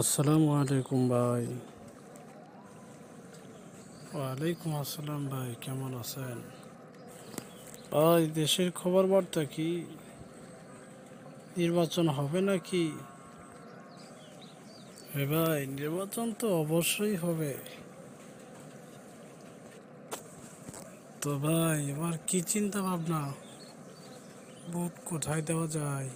আসসালামু আলাইকুম ভাই। ওয়ালাইকুম আসসালাম ভাই, কেমন আছেন? ভাই, দেশের খবর বার্তা কি? নির্বাচন হবে নাকি? ভাই, নির্বাচন তো অবশ্যই হবে। তো ভাই, এবার কি চিন্তা ভাবনা? ভোট কোথায় দেওয়া যায়?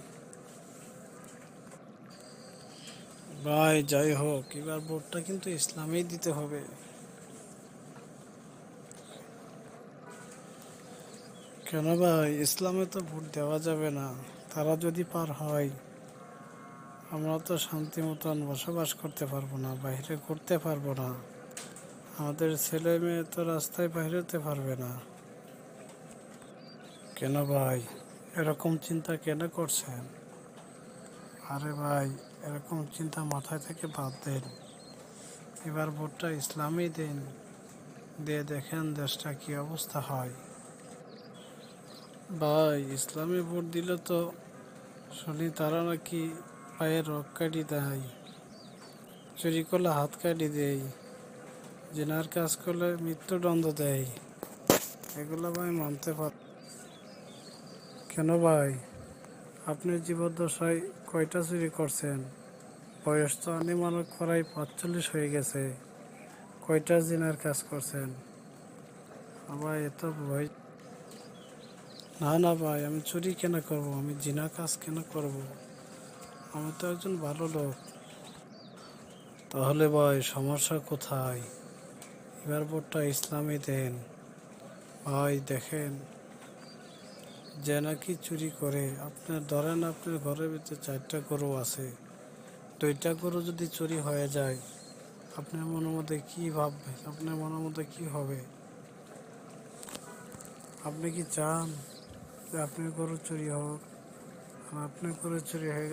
ভাই, যাই হোক, এবার ভোটটা কিন্তু ইসলামেই দিতে হবে। কেন ভাই, ইসলামে তো ভোট দেওয়া যাবে না। তারা যদি পার হয়, আমরা তো শান্তি মতন বসবাস করতে পারব না, বাইরে করতে পারব না। আমাদের ছেলে মেয়ে তো রাস্তায় বাইরে হতে পারবে না। কেন ভাই, এরকম চিন্তা কেন করছেন? আরে ভাই এরকম চিন্তা মাথায় থেকে বাদ দেন। এবার ভোটটা ইসলামই দিন। দিয়ে দেখেন দেশটা কি অবস্থা হয়। ভাই, ইসলামে ভোট দিলে তো শুনি তারা নাকি পায়ের রক কাটি দেয়। চুরি করলে হাত কাটি দেয়। জেনার কাজ করলে মৃত্যুদণ্ড দেয়। এগুলো ভাই মানতে পার কেন ভাই? আপনি জীবদ্দশায় কয়টা চুরি করছেন? বয়স তো আনুমানিক প্রায় পাঁচচল্লিশ হয়ে গেছে। কয়টা জিনার কাজ করছেন? আবার এত ভয় না না ভাই, আমি চুরি কেন করব? আমি জিনা কাজ কেন করব? আমি তো একজন ভালো লোক। তাহলে ভাই, সমস্যা কোথায়? এবার ভোটটা ইসলামী দেন। ভাই, দেখেন। যে নাকি চুরি করে। আপনার ধরেন আপনার ঘরের ভিতরে চারটা গরু আছে। দুইটা গরু যদি চুরি হয়ে যায়, আপনার মনের মধ্যে কী ভাববে? আপনার মনের মধ্যে কী হবে? আপনি কি চান যে আপনার গরু চুরি হোক? আর আপনার গরু চুরি হয়ে